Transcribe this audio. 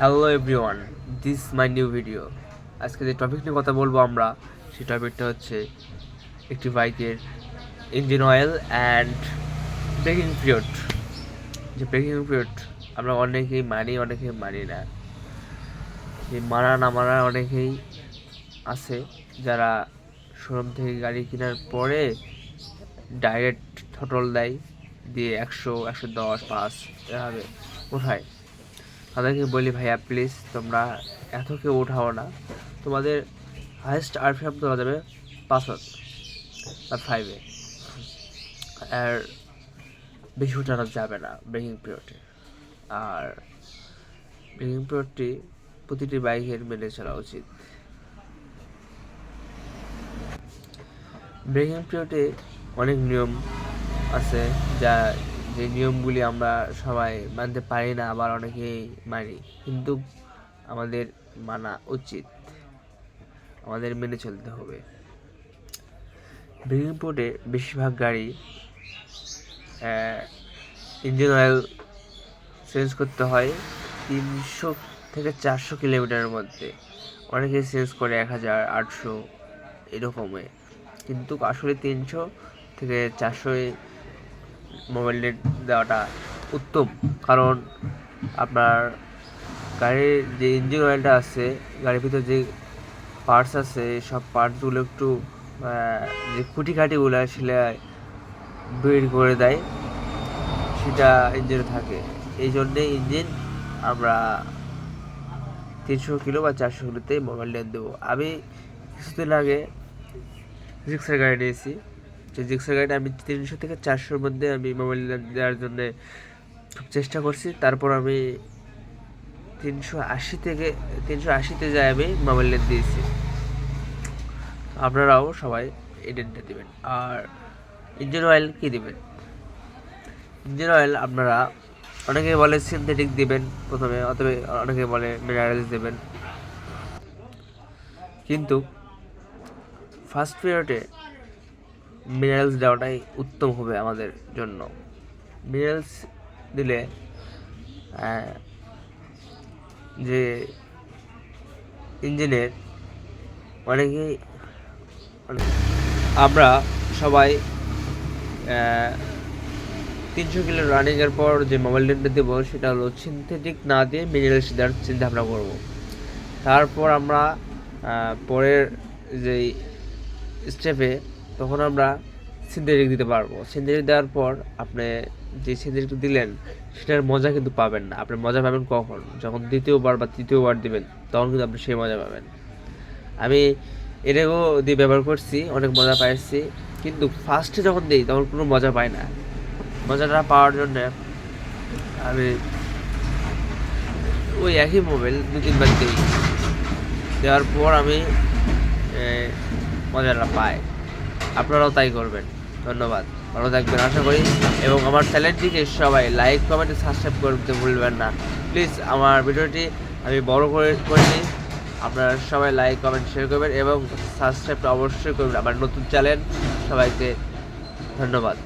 Hello everyone this my new video আজকে যে topic নিয়ে কথা বলব আমরা, সেই টপিকটা হচ্ছে একটি বাইকের engine oil and breaking period যে ব্রেকিং পিরিয়ড আমরা অনেকেই মানি অনেকেই মানি না। যে মানা না মানা অনেকেই আছে যারা শোরুম থেকে গাড়ি কেনার পরে ডাইরেক্ট থটল দেয়, দিয়ে একশো একশো দশ, পাঁচ, এভাবে। ওঠায় তাদেরকে বলি ভাইয়া প্লিজ তোমরা এত কেউ উঠাও না। তোমাদের হাইয়েস্ট আরপিএম তোলা যাবে পাঁচত বা ফাইভে আর বেশি উঠানো যাবে না ব্রেকিং পিরিয়ডে আর ব্রেকিং পিরিয়ডটি প্রতিটি বাইকের মেনে চলা উচিত। ব্রেকিং পিরিয়ডে অনেক নিয়ম আছে যা যে নিয়মগুলি আমরা সবাই মানতে পারি না, আবার অনেকেই মানি। কিন্তু আমাদের মানা উচিত। আমাদের মেনে চলতে হবে। ব্রেকিং পিরিয়ডে বেশিরভাগ গাড়ি ইঞ্জিন অয়েল চেঞ্জ করতে হয় তিনশো থেকে চারশো কিলোমিটারের মধ্যে। অনেকে চেঞ্জ করে এক হাজার, আটশো এরকমে। কিন্তু আসলে তিনশো থেকে চারশো মোবাইল নেট দেওয়াটা উত্তম। কারণ আপনার গাড়ির যে ইঞ্জিন অয়েলটা আছে, গাড়ির ভিতর যে পার্টস আছে, সব পার্টসগুলো একটু যে খুঁটিখাটিগুলো সেটা বের করে দেয়। সেটা ইঞ্জিনে থাকে। এই জন্যে ইঞ্জিন আমরা তিনশো কিলো বা চারশো কিলোতে মোবাইল নেট দেবো। আমি কিছুদিন আগে জিক্সের গাড়ি নিয়েছি। যে জিক্সের গাড়িটা আমি তিনশো থেকে চারশোর মধ্যে আমি মোবাইল দেওয়ার জন্য খুব চেষ্টা করছি। তারপর আমি তিনশো আশি থেকে তিনশো আশিতে যাই আমি মোবাইল নেট দিয়েছি। আপনারাও সবাই এই নেটটা দেবেন। আর ইঞ্জিন অয়েল কী দেবেন? ইঞ্জিন অয়েল আপনারা অনেকে বলে সিনথেটিক দিবেন প্রথমে, অথবা অনেকে বলে মিনারেলস দেবেন। কিন্তু ফার্স্ট পিরিয়ডে মিনারেলস দেওয়াটাই উত্তম হবে আমাদের জন্য। মিনারেলস দিলে যে ইঞ্জিনের অনেকেই আমরা সবাই তিনশো কিলো রানিংয়ের পর যে মোবাইল নেটটা দেবো, সেটা হলো সিনথেটিক না দিয়ে মিনারেলস দেওয়ার চিন্তা ভাবনা করব। তারপর আমরা পরের যে স্টেপে তখন আমরা সিনথেটিক দিতে পারব। সিনথেটিক দেওয়ার পর আপনি যে সিনথেটিক দিলেন, সেটার মজা কিন্তু পাবেন না। আপনি মজা পাবেন কখন? যখন দ্বিতীয়বার বা তৃতীয়বার দিবেন, তখন কিন্তু আপনি সেই মজা পাবেন। আমি এটাকেও দিয়ে ব্যবহার করছি, অনেক মজা পাইছি। কিন্তু ফার্স্টে যখন দিই, তখন কোনো মজা পাই না। মজাটা পাওয়ার জন্য আমি ওই একই মোবাইল দু তিনবার দিই। দেওয়ার পর আমি মজাটা পাই। আপনারাও তাই করবেন। ধন্যবাদ। ভালো থাকবেন, আশা করি। এবং আমার চ্যানেলটিকে সবাই লাইক কমেন্ট সাবস্ক্রাইব করতে ভুলবেন না। প্লিজ আমার ভিডিওটি আমি বড় করে করিনি। আপনারা সবাই লাইক কমেন্ট শেয়ার করবেন এবং সাবস্ক্রাইবটা অবশ্যই করবেন। আমার নতুন চ্যানেল সবাইকে ধন্যবাদ।